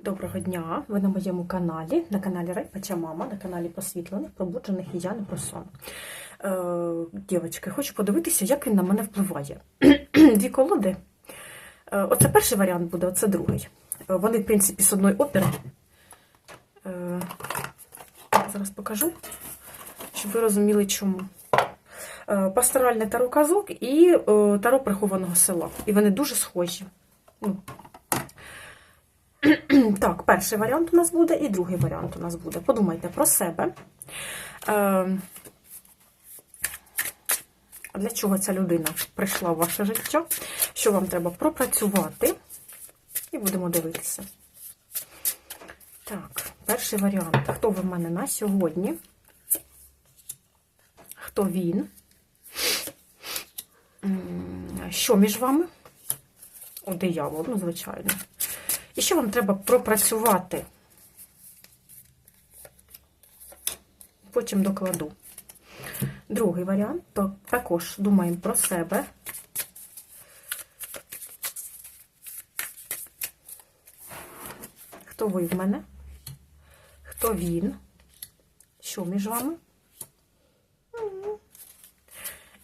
Доброго дня! Ви на моєму каналі, на каналі Райпача Мама, на каналі Посвітлених, пробуджених і я не про сон. Е, дівчатки, хочу подивитися, як він на мене впливає. Дві колоди. Е, оце перший варіант буде, оце другий. Е, вони, в принципі, з одної опери. Е, зараз покажу, щоб ви розуміли, чому. Е, пасторальний таро казок і е, таро прихованого села. І вони дуже схожі. Ну, так, перший варіант у нас буде і другий варіант у нас буде. Подумайте про себе. Е, Для чого ця людина прийшла в ваше життя? Що вам треба пропрацювати? І будемо дивитися. Так, перший варіант. Хто ви в мене на сьогодні? Хто він? Що між вами? О, диявол, ну, звичайно. І що вам треба пропрацювати? Потім докладу. Другий варіант, то також думаємо про себе. Хто ви в мене? Хто він? Що між вами?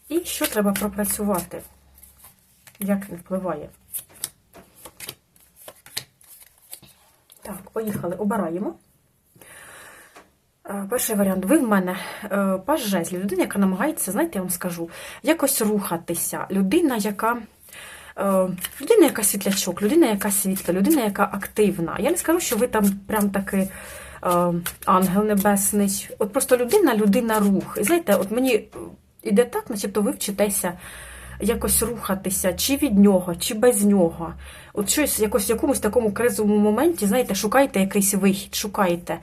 І що треба пропрацювати? Як він впливає? Так, поїхали, обираємо. Е, Перший варіант. Ви в мене е, паж жезлів. Людина, яка намагається, знаєте, я вам скажу, якось рухатися. Людина, яка. е, Людина, яка світлячок, людина, яка світла, людина, яка активна. Я не скажу, що ви там прям таки ангел небесний. От просто людина, людина рух. І знаєте, от мені іде так, начебто ви вчитеся якось рухатися, чи від нього, чи без нього. От щось якось в якомусь такому кризовому моменті, знаєте, шукайте якийсь вихід, шукайте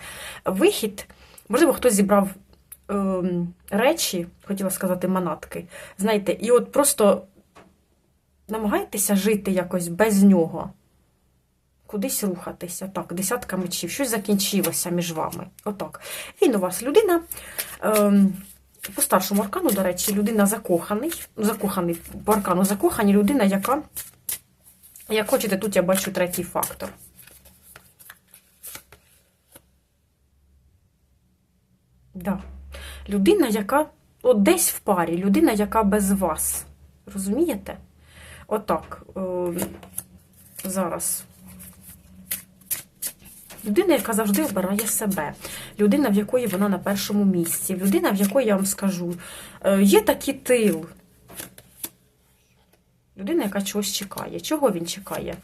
вихід. Можливо, хтось зібрав ем, речі, хотіла сказати, манатки. Знаєте, і от просто намагайтеся жити якось без нього. Кудись рухатися. Так, десятка мечів, щось закінчилося між вами. Отак. Він у вас людина. Ем, по старшому аркану, до речі, людина закоханий, закоханий по аркану закохані, людина, яка, як хочете, тут я бачу третій фактор. Да. Людина, яка от десь в парі, людина, яка без вас. Розумієте? Отак. Е, зараз. Людина, яка завжди обирає себе, людина, в якої вона на першому місці, людина, в якої я вам скажу, е, є такий тил. Людина, яка чогось чекає. Чого він чекає?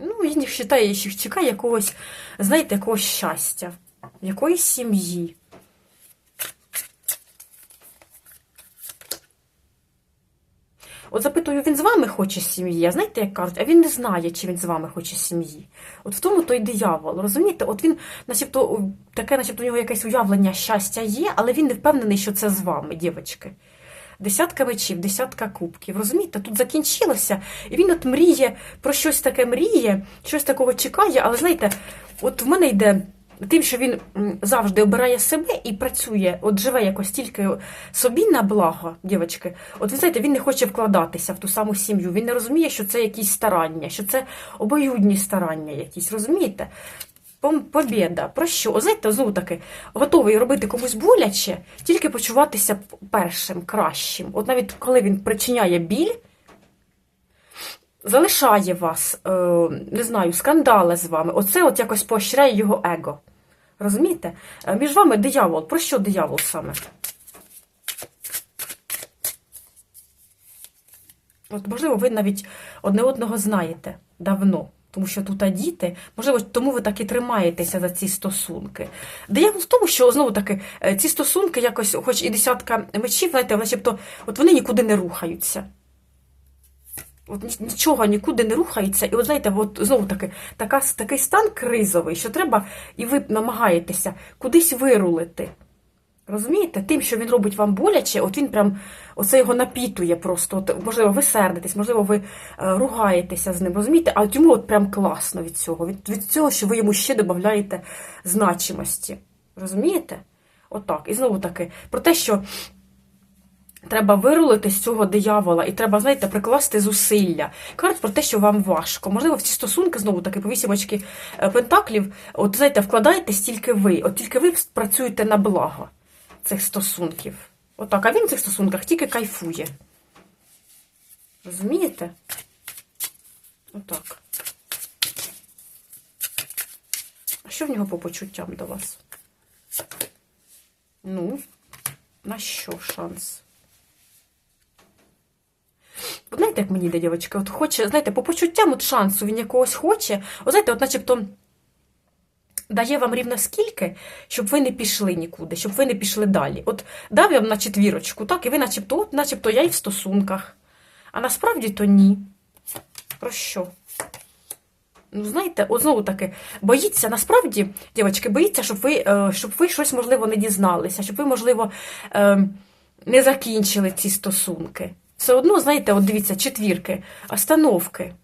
Ну, він вважає, що чекає якогось, знаєте, якогось щастя, якоїсь сім'ї. От запитую, він з вами хоче сім'ї, а знаєте, як кажуть, а він не знає, чи він з вами хоче сім'ї. От в тому той диявол, розумієте? От він, начебто, таке, начебто, у нього якесь уявлення щастя є, але він не впевнений, що це з вами, дівчатки. Десятка мечів, десятка кубків. Розумієте, тут закінчилося, і він от мріє про щось таке мріє, щось такого чекає, але знаєте, от в мене йде. Тим, що він завжди обирає себе і працює, от живе якось тільки собі на благо, дівчатки. От ви знаєте, він не хоче вкладатися в ту саму сім'ю. Він не розуміє, що це якісь старання, що це обоюдні старання якісь, розумієте? Побєда. Про що? О, знаєте, знову таки, готовий робити комусь боляче, тільки почуватися першим, кращим. От навіть коли він причиняє біль, залишає вас, е, не знаю, скандали з вами. Оце от якось поощряє його его. Розумієте? Е, Між вами диявол. Про що диявол саме? От, можливо, ви навіть одне одного знаєте давно. Тому що тут а діти, можливо, тому ви так і тримаєтеся за ці стосунки. Диявол в тому, що знову таки е, ці стосунки якось, хоч і десятка мечів, знаєте, начебто, от вони нікуди не рухаються. От нічого нікуди не рухається, і от знаєте, от знову таки така, такий стан кризовий, що треба, і ви намагаєтеся кудись вирулити. Розумієте? Тим, що він робить вам боляче, от він прям оце його напітує просто. От, можливо, ви сердитесь, можливо, ви е, ругаєтеся з ним, розумієте? А от йому от прям класно від цього, від, від цього, що ви йому ще додаєте значимості. Розумієте? Отак. І знову таки, про те, що Треба вирулити з цього диявола, і треба, знаєте, прикласти зусилля. Кажуть про те, що вам важко. Можливо, в ці стосунки, знову таки, по вісімочки е, пентаклів, от знаєте, вкладаєтесь тільки ви. От тільки ви працюєте на благо цих стосунків. Отак, а він в цих стосунках тільки кайфує. Розумієте? Отак. А що в нього по почуттям до вас? Ну, на що шанс? Знаєте, як мені йде, дівчатка, от хоче, знаєте, по почуттям от шансу він якогось хоче, от знаєте, от начебто дає вам рівно скільки, щоб ви не пішли нікуди, щоб ви не пішли далі. От дав я вам на четвірочку, так, і ви начебто, от, начебто я і в стосунках. А насправді то ні. Про що? Ну, знаєте, от знову таки, боїться, насправді, дівчатки, боїться, щоб ви, е, щоб ви щось, можливо, не дізналися, щоб ви, можливо, е, не закінчили ці стосунки. Все одно, знаєте, от дивіться, четвірки, остановки.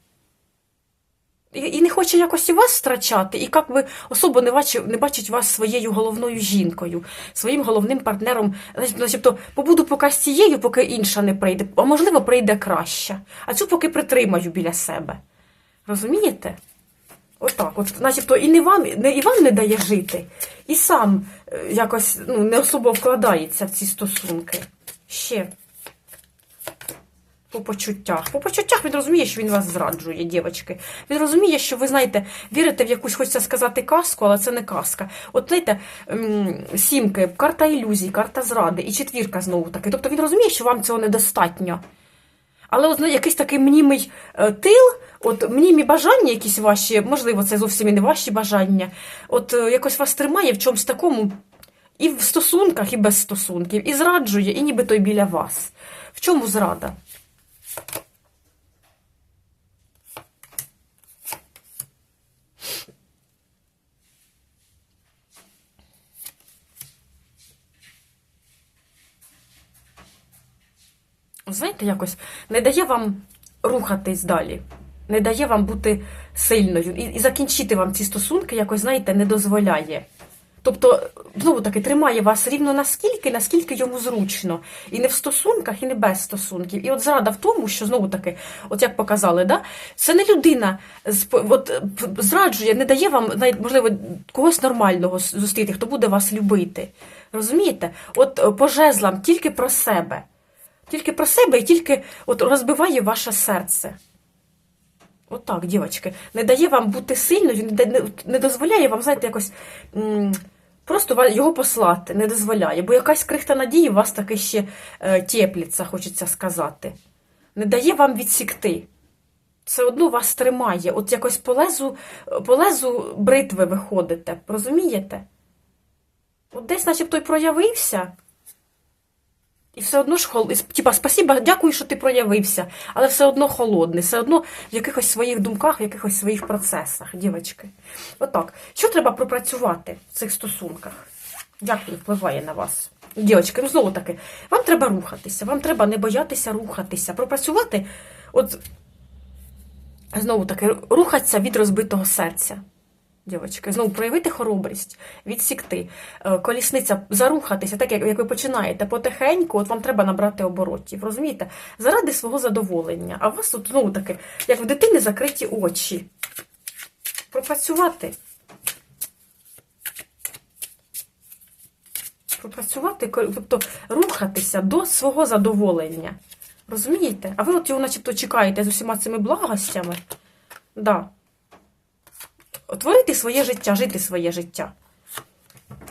І, і не хоче якось і вас втрачати, і як ви особо не бачить, не бачить вас своєю головною жінкою, своїм головним партнером. Начебто, побуду поки з цією, поки інша не прийде, а можливо, прийде краща. А цю поки притримаю біля себе. Розумієте? Отак, от, начебто, і не вам, не, і вам не дає жити, і сам е, якось ну, не особо вкладається в ці стосунки. Ще. По почуттях. По почуттях він розуміє, що він вас зраджує, дівчатки. Він розуміє, що ви знаєте, вірите в якусь, хочеться сказати, казку, але це не казка. От знаєте, сімки, карта ілюзій, карта зради і четвірка знову таки. Тобто він розуміє, що вам цього недостатньо. Але от, якийсь такий мнімий е, тил, от мнімі бажання якісь ваші, можливо, це зовсім і не ваші бажання, от е, якось вас тримає в чомусь такому і в стосунках, і без стосунків, і зраджує, і нібито й біля вас. В чому зрада? Знаєте, якось не дає вам рухатись далі, не дає вам бути сильною. І, і закінчити вам ці стосунки якось, знаєте, не дозволяє. Тобто, знову таки, тримає вас рівно наскільки, наскільки йому зручно. І не в стосунках, і не без стосунків. І от зрада в тому, що знову таки, от як показали, да, це не людина от, зраджує, не дає вам, можливо, когось нормального зустріти, хто буде вас любити. Розумієте? От е, по жезлам тільки про себе. Тільки про себе і тільки от розбиває ваше серце. Отак, от дівчатки. Не дає вам бути сильною, не, не, дозволяє вам, знаєте, якось просто його послати, не дозволяє. Бо якась крихта надії у вас таки ще е, тепліться, хочеться сказати. Не дає вам відсікти. Все одно вас тримає. От якось по лезу, по лезу бритви виходите. Розумієте? От десь, начебто, проявився. І все одно ж хол... Типа, спасіба, дякую, що ти проявився, але все одно холодний, все одно в якихось своїх думках, в якихось своїх процесах, дівчатки. Отак. Що треба пропрацювати в цих стосунках? Як він впливає на вас? Дівчатки, ну знову таки, вам треба рухатися, вам треба не боятися рухатися, пропрацювати, от знову таки, рухатися від розбитого серця. Дівчатки, знову проявити хоробрість, відсікти, Е, колісниця, зарухатися, так як, ви починаєте потихеньку, от вам треба набрати оборотів, розумієте? Заради свого задоволення. А у вас тут знову таки, як в дитини закриті очі. Пропрацювати. Пропрацювати, тобто рухатися до свого задоволення. Розумієте? А ви от його начебто чекаєте з усіма цими благостями. Да. Творити своє життя, жити своє життя.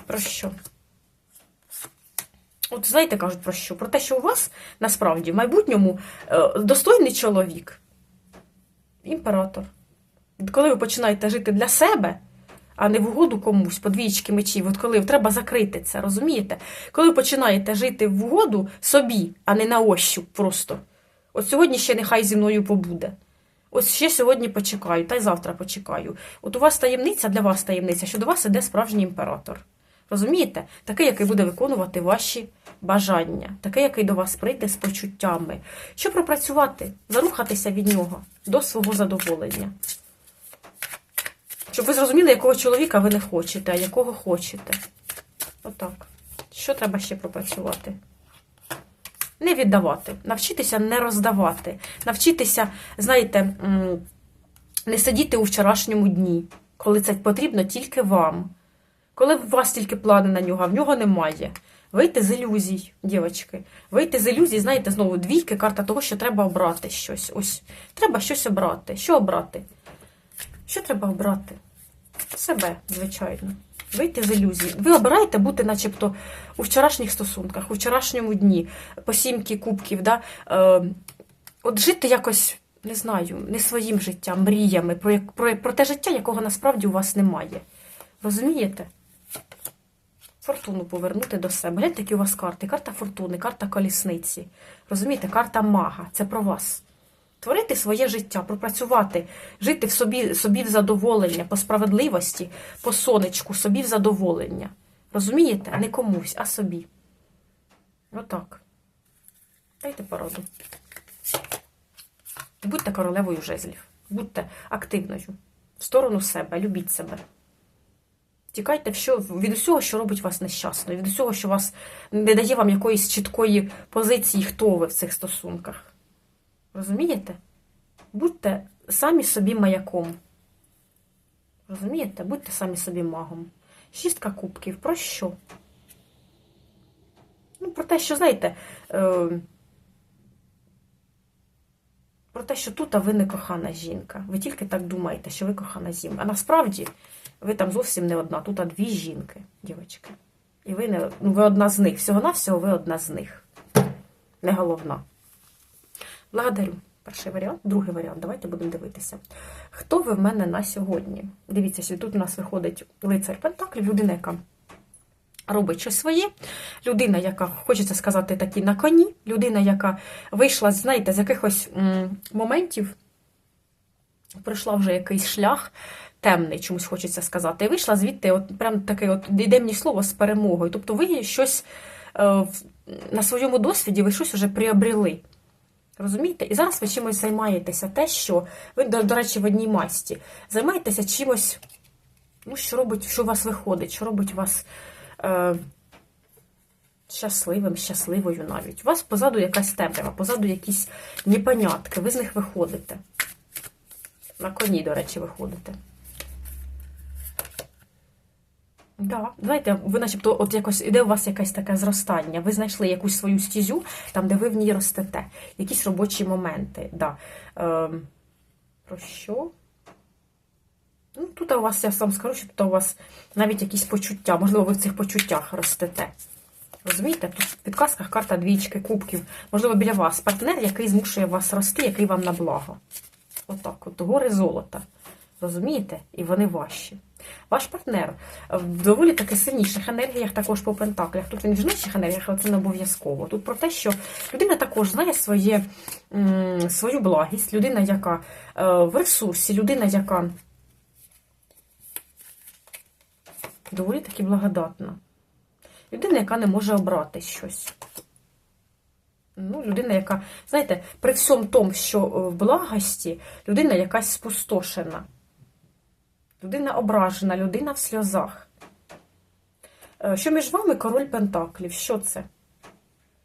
Про що? От знаєте, кажуть про що? Про те, що у вас насправді в майбутньому е, достойний чоловік, імператор. Коли ви починаєте жити для себе, а не в угоду комусь, по двічки мечів, от коли треба закрити це, розумієте? Коли ви починаєте жити в угоду собі, а не на ощуп просто. От сьогодні ще нехай зі мною побуде. Ось ще сьогодні почекаю, та й завтра почекаю. От у вас таємниця, для вас таємниця, що до вас іде справжній імператор. Розумієте? Такий, який буде виконувати ваші бажання, такий, який до вас прийде з почуттями. Що пропрацювати, зарухатися від нього до свого задоволення. Щоб ви зрозуміли, якого чоловіка ви не хочете, а якого хочете. Отак. Що треба ще пропрацювати? Не віддавати, навчитися не роздавати, навчитися, знаєте, не сидіти у вчорашньому дні, коли це потрібно тільки вам. Коли у вас тільки плани на нього, а в нього немає. Вийти з ілюзій, дівчатки. Вийти з ілюзій, знаєте, знову двійки, карта того, що треба обрати щось. Ось, треба щось обрати. Що обрати? Що треба обрати? Себе, звичайно. Вийти з ілюзій. Ви обираєте бути, начебто, у вчорашніх стосунках, у вчорашньому дні, по сімки кубків, да? е, от жити якось, не знаю, не своїм життям, мріями, про, про, про те життя, якого насправді у вас немає. Розумієте? Фортуну повернути до себе. Гляньте, які у вас карти. Карта фортуни, карта колісниці. Розумієте, карта мага. Це про вас. Творити своє життя, пропрацювати, жити в собі, собі в задоволення, по справедливості, по сонечку, собі в задоволення. Розумієте? Не комусь, а собі. Отак. Дайте пораду. Будьте королевою жезлів. Будьте активною. В сторону себе, любіть себе. Тікайте що, від усього, що робить вас нещасною, від усього, що вас не дає вам якоїсь чіткої позиції, хто ви в цих стосунках. Розумієте? Будьте самі собі маяком. Розумієте? Будьте самі собі магом. Шістка кубків. Про що? Ну, про те, що, знаєте, е, про те, що тут а ви не кохана жінка. Ви тільки так думаєте, що ви кохана жінка. А насправді ви там зовсім не одна. Тут а дві жінки, дівчатки. І ви не ну, ви одна з них. Всього-навсього ви одна з них. Не головна. Благодарю. Перший варіант, другий варіант. Давайте будемо дивитися. Хто ви в мене на сьогодні? Дивіться, тут у нас виходить лицар Пентаклів, людина, яка робить щось своє, людина, яка, хочеться сказати, такі на коні, людина, яка вийшла, знаєте, з якихось моментів, пройшла вже якийсь шлях. Темний, чомусь хочеться сказати. І вийшла звідти, от прям таке, от йде мені слово з перемогою. Тобто ви щось е, на своєму досвіді, ви щось вже приобрели. Розумієте? І зараз ви чимось займаєтеся те, що ви, до, до речі, в одній масті. Займаєтеся чимось, ну, що робить, що у вас виходить, що робить вас е, щасливим, щасливою навіть. У вас позаду якась темрява, позаду якісь непонятки, ви з них виходите. На коні, до речі, виходите. Да, знаєте, ви начебто, от якось іде у вас якесь таке зростання. Ви знайшли якусь свою стізю, там, де ви в ній ростете. Якісь робочі моменти. Да. Ем, про що? Ну, тут у вас, я сам скажу, що тут у вас навіть якісь почуття. Можливо, ви в цих почуттях ростете. Розумієте? Тут в підказках карта двічки, кубків. Можливо, біля вас партнер, який змушує вас рости, який вам на благо. Отак, от гори золота. Розумієте? І вони ваші. Ваш партнер в доволі таки сильніших енергіях, також по пентаклях. Тут він в жіночих енергіях, але це не обов'язково. Тут про те, що людина також знає своє, свою благість, людина, яка е, в ресурсі, людина, яка доволі таки благодатна. Людина, яка не може обрати щось. Ну, людина, яка, знаєте, при всьому тому, що е, в благості, людина якась спустошена. Людина ображена, людина в сльозах. Е, Що між вами король Пентаклів? Що це?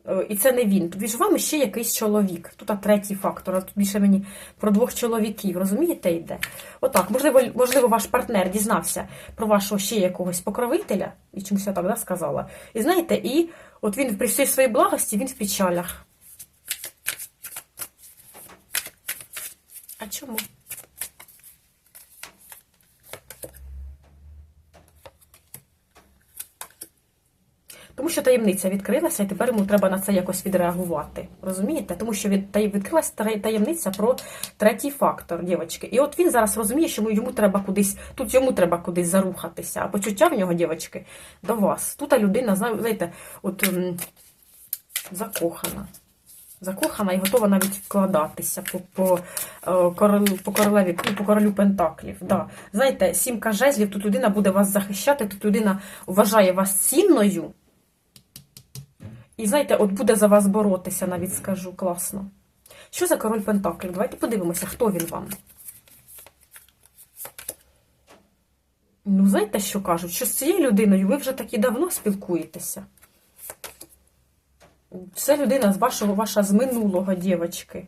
Е, І це не він. Між вами ще якийсь чоловік. Тут третій фактор. Тут більше мені про двох чоловіків. Розумієте, йде? Отак. Можливо, можливо, ваш партнер дізнався про вашого ще якогось покровителя, і чомусь я так да, сказала. І знаєте, і от він при всій своїй благості, він в печалях. А чому? Що таємниця відкрилася, і тепер йому треба на це якось відреагувати. Розумієте? Тому що від, відкрилася таємниця про третій фактор, дівчатки. І от він зараз розуміє, що йому треба кудись, тут йому треба кудись зарухатися. А почуття в нього, дівчатки, до вас. Тут людина, знаєте, от закохана. Закохана і готова навіть вкладатися по, по, е, королю, по, королеві, ну, по королю Пентаклів. Да. Знаєте, сімка жезлів, тут людина буде вас захищати, тут людина вважає вас цінною. І знаєте, от буде за вас боротися, навіть скажу, класно. Що за король Пентаклів? Давайте подивимося, хто він вам. Ну, знаєте, що кажуть? Що з цією людиною ви вже таки давно спілкуєтеся. Це людина з вашого, ваша з минулого дівчатки.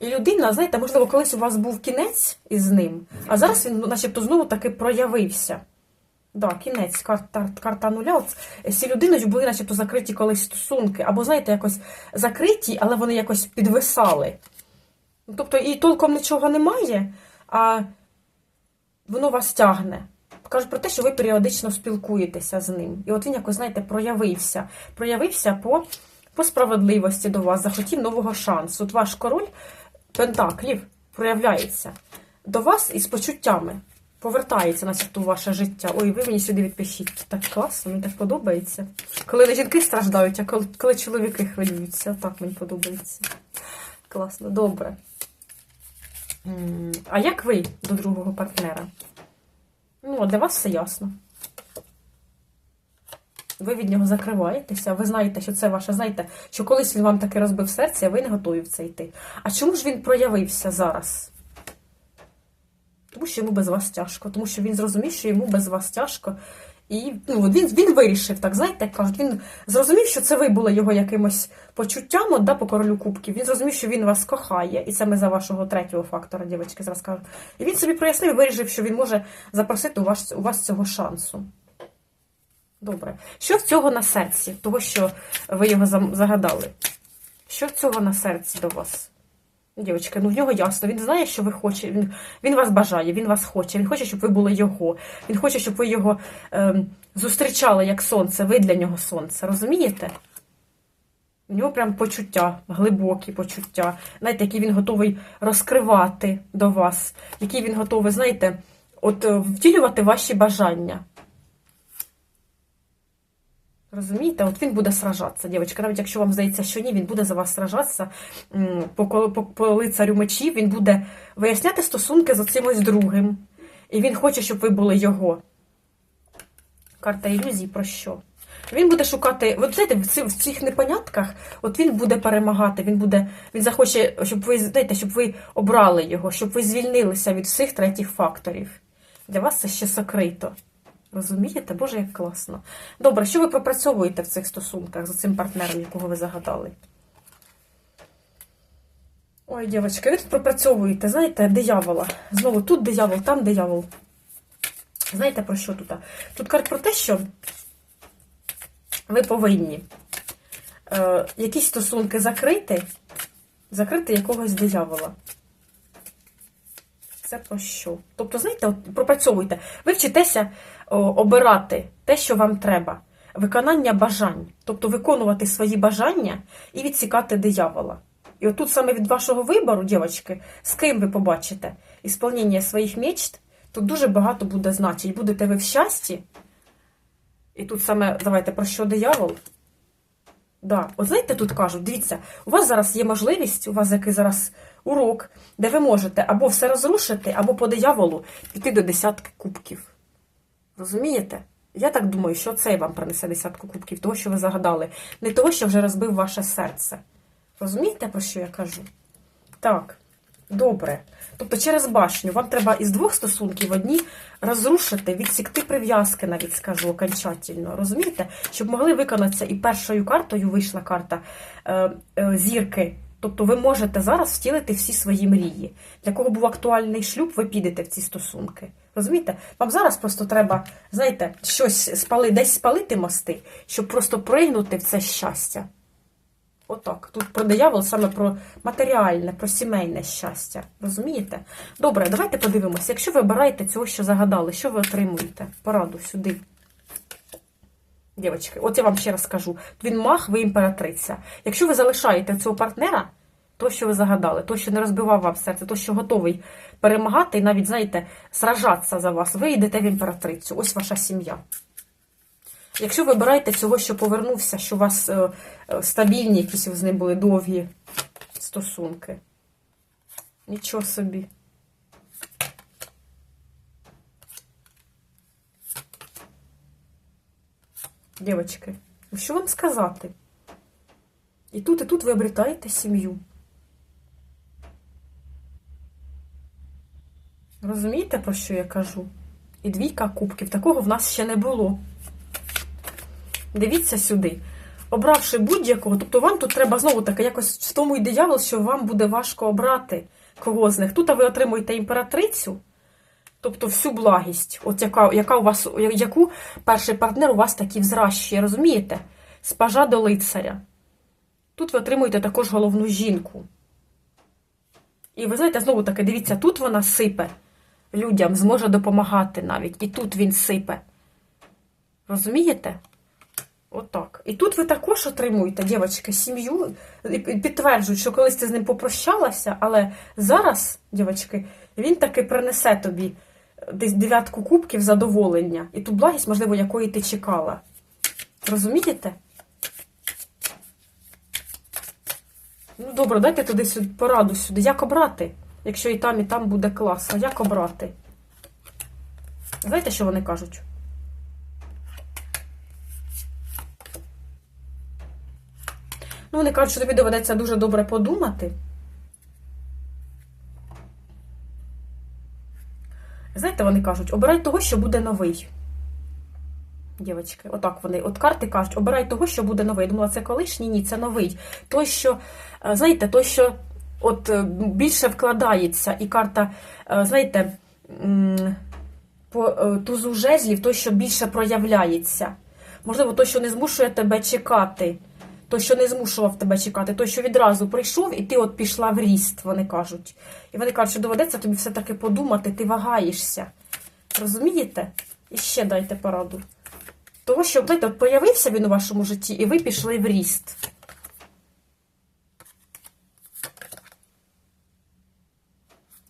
І людина, знаєте, можливо, колись у вас був кінець із ним, а зараз він, ну, начебто, знову таки проявився. Да, кінець, карта, карта нуля. От з людиною були начебто закриті колись стосунки. Або, знаєте, якось закриті, але вони якось підвисали. Ну, Тобто і толком нічого немає, а воно вас тягне. Кажуть про те, що ви періодично спілкуєтеся з ним. І от він якось, знаєте, проявився. Проявився по, по справедливості до вас, захотів нового шансу. От ваш король Пентаклів проявляється до вас із почуттями. Повертається начебто у ваше життя. Ой, ви мені сюди відпишіть. Так класно, мені так подобається. Коли не жінки страждають, а коли, коли чоловіки хвилюються. Так мені подобається. Класно, добре. А як ви до другого партнера? Ну, для вас все ясно. Ви від нього закриваєтеся, ви знаєте, що це ваше, знаєте, що колись він вам таки розбив серце, а ви не готові в це йти. А чому ж він проявився зараз? Тому що йому без вас тяжко, тому що він зрозумів, що йому без вас тяжко. І ну, він, він вирішив, так, знаєте, як кажуть, він зрозумів, що це ви були його якимось почуттям от, да, по королю кубків. Він зрозумів, що він вас кохає, і це ми за вашого третього фактора, дівчатки, зараз кажу. І він собі прояснив і вирішив, що він може запросити у вас, у вас цього шансу. Добре. Що в цього на серці, того, що ви його загадали? Що в цього на серці до вас? Дівчатка, ну в нього ясно, він знає, що ви хочете, він, він вас бажає, він вас хоче, він хоче, щоб ви були його. Він хоче, щоб ви його ем, зустрічали як сонце, ви для нього сонце. Розумієте? У нього прям почуття, глибокі почуття, знаєте, які він готовий розкривати до вас, які він готовий, знаєте, от е, втілювати ваші бажання. Розумієте, от він буде сражатися, дівчатка. Навіть якщо вам здається, що ні, він буде за вас сражатися по, по, по лицарю мечів, він буде виясняти стосунки з оцим ось другим. І він хоче, щоб ви були його. Карта ілюзій про що? Він буде шукати, от знаєте, в цих непонятках, от він буде перемагати, він буде, він захоче, щоб ви знаєте, щоб ви обрали його, щоб ви звільнилися від всіх третіх факторів. Для вас це ще сокрито. Розумієте? Боже, як класно. Добре, що ви пропрацьовуєте в цих стосунках з цим партнером, якого ви загадали? Ой, дівчатка, ви тут пропрацьовуєте, знаєте, диявола. Знову тут диявол, там диявол. Знаєте про що тут? Тут кажуть про те, що ви повинні е, якісь стосунки закрити, закрити якогось диявола. Це про що? Тобто, знаєте, от пропрацьовуйте. Ви вчитеся обирати те, що вам треба. Виконання бажань. Тобто виконувати свої бажання і відсікати диявола. І отут саме від вашого вибору, дівчатки, з ким ви побачите ісполнення своїх мечт, тут дуже багато буде значить. Будете ви в щасті. І тут саме, давайте, про що диявол? Да. От знаєте, тут кажуть, дивіться, у вас зараз є можливість, у вас який зараз урок, де ви можете або все розрушити, або по дияволу піти до десятки кубків. Розумієте? Я так думаю, що це вам принесе десятку кубків, того, що ви загадали, не того, що вже розбив ваше серце. Розумієте, про що я кажу? Так, добре. Тобто через башню вам треба із двох стосунків одні розрушити, відсікти прив'язки, навіть скажу окончательно. Розумієте? Щоб могли виконатися і першою картою вийшла карта е, е, зірки. Тобто ви можете зараз втілити всі свої мрії. Для кого був актуальний шлюб, ви підете в ці стосунки. Розумієте? Вам зараз просто треба, знаєте, щось спали, десь спалити мости, щоб просто пригнути в це щастя. Отак. Тут про диявол саме про матеріальне, про сімейне щастя. Розумієте? Добре, давайте подивимося. Якщо ви обираєте цього, що загадали, що ви отримуєте? Пораду сюди. Дівчатки, от я вам ще раз скажу: він мах, ви імператриця. Якщо ви залишаєте цього партнера, то, що ви загадали, то, що не розбивав вам серце, то, що готовий перемагати і навіть, знаєте, сражатися за вас, ви йдете в імператрицю. Ось ваша сім'я. Якщо ви обираєте цього, що повернувся, що у вас е, е, стабільні, якісь з ним були довгі стосунки. Нічого собі. Дівчатки, що вам сказати? І тут, і тут ви обретаєте сім'ю. Розумієте, про що я кажу? І двійка кубків. Такого в нас ще не було. Дивіться сюди. обравши будь-якого, тобто вам тут треба знову таки якось в тому й диявол, що вам буде важко обрати кого з них. Тут ви отримуєте імператрицю, тобто всю благість, от яка, яка у вас, яку перший партнер у вас такі взращує, розумієте? З пажа до лицаря. Тут ви отримуєте також головну жінку. І ви знаєте, знову таки, дивіться, тут вона сипе людям, зможе допомагати навіть. І тут він сипе. Розумієте? Отак. І тут ви також отримуєте, дівчатки, сім'ю. Підтверджують, що колись ти з ним попрощалася, але зараз, дівчатки, він таки принесе тобі десь дев'ятку кубків задоволення. І ту благість, можливо, якої ти чекала. Розумієте? Ну, добре, дайте туди сюди пораду сюди. Як обрати? Якщо і там, і там буде класно. Як обрати? Знаєте, що вони кажуть? Ну, вони кажуть, що тобі доведеться дуже добре подумати. Знаєте, вони кажуть, обирай того, що буде новий. Дівочки, отак вони. От карти кажуть, обирай того, що буде новий. Я думала, це колишній? Ні, це новий. Той, що, е, знаєте, той, що от е, більше вкладається, і карта, е, знаєте, по тузу жезлів, той, що більше проявляється. Можливо, той, що не змушує тебе чекати. Той, що не змушував тебе чекати, той, що відразу прийшов, і ти от пішла в ріст, вони кажуть. І вони кажуть, що доведеться тобі все-таки подумати, ти вагаєшся. Розумієте? І ще дайте пораду. Того, що, знаєте, от появився він у вашому житті, і ви пішли в ріст.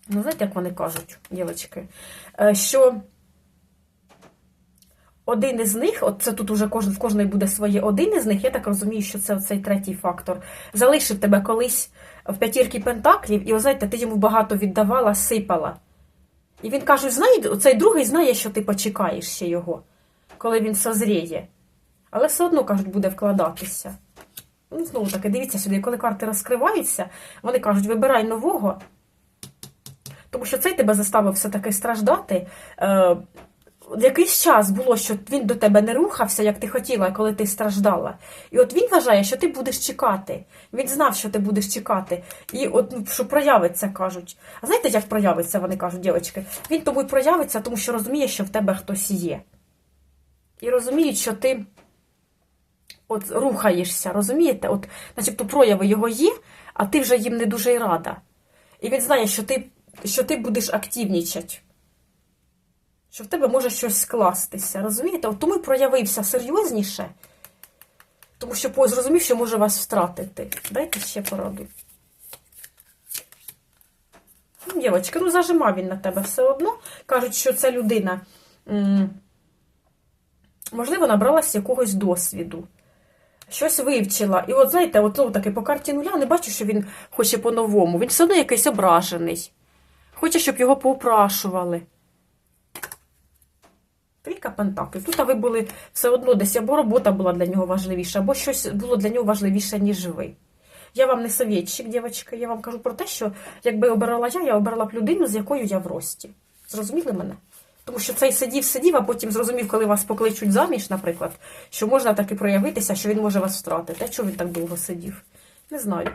Ну, знаєте, як вони кажуть, дівчатки, Е, що один із них, от це тут уже кожен, в кожної буде своє один із них, я так розумію, що це цей третій фактор, залишив тебе колись в п'ятірки пентаклів, і, о, знаєте, ти йому багато віддавала, сипала. І він каже, знає, цей другий знає, що ти почекаєш ще його, коли він созріє. Але все одно, кажуть, буде вкладатися. Ну, знову таки, дивіться сюди, коли карти розкриваються, вони кажуть, вибирай нового, тому що цей тебе заставив все-таки страждати. Якийсь час було, що він до тебе не рухався, як ти хотіла, коли ти страждала. І от він вважає, що ти будеш чекати. Він знав, що ти будеш чекати. І от ну, що проявиться, кажуть. А знаєте, як проявиться, вони кажуть, дівчатки? Він й проявиться, тому що розуміє, що в тебе хтось є. І розуміють, що ти от рухаєшся, розумієте? От, начебто прояви його є, а ти вже їм не дуже й рада. І він знає, що ти, що ти будеш активнічати що в тебе може щось скластися. Розумієте? От тому й проявився серйозніше, тому що зрозумів, що може вас втратити. Дайте ще пораду. Ну, Дівочка, ну зажимав він на тебе все одно. Кажуть, що ця людина, можливо, набралась якогось досвіду. Щось вивчила. І от, знаєте, от знову таки по карті нуля не бачу, що він хоче по-новому. Він все одно якийсь ображений. Хоче, щоб його поупрашували. Трійка пентаклів. Тут ви були все одно десь або робота була для нього важливіша, або щось було для нього важливіше, ніж ви. Я вам не совєтчик, дівчатка, я вам кажу про те, що якби обирала я, я обирала б людину, з якою я в рості. Зрозуміли мене? Тому що цей сидів, сидів, а потім зрозумів, коли вас покличуть заміж, наприклад, що можна таки проявитися, що він може вас втратити. Чого він так довго сидів? Не знаю.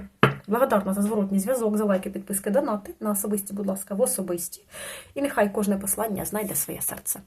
Благодарна за зворотній зв'язок, за лайки, підписки, донати на особисті, будь ласка, в особисті. І нехай кожне послання знайде своє серце.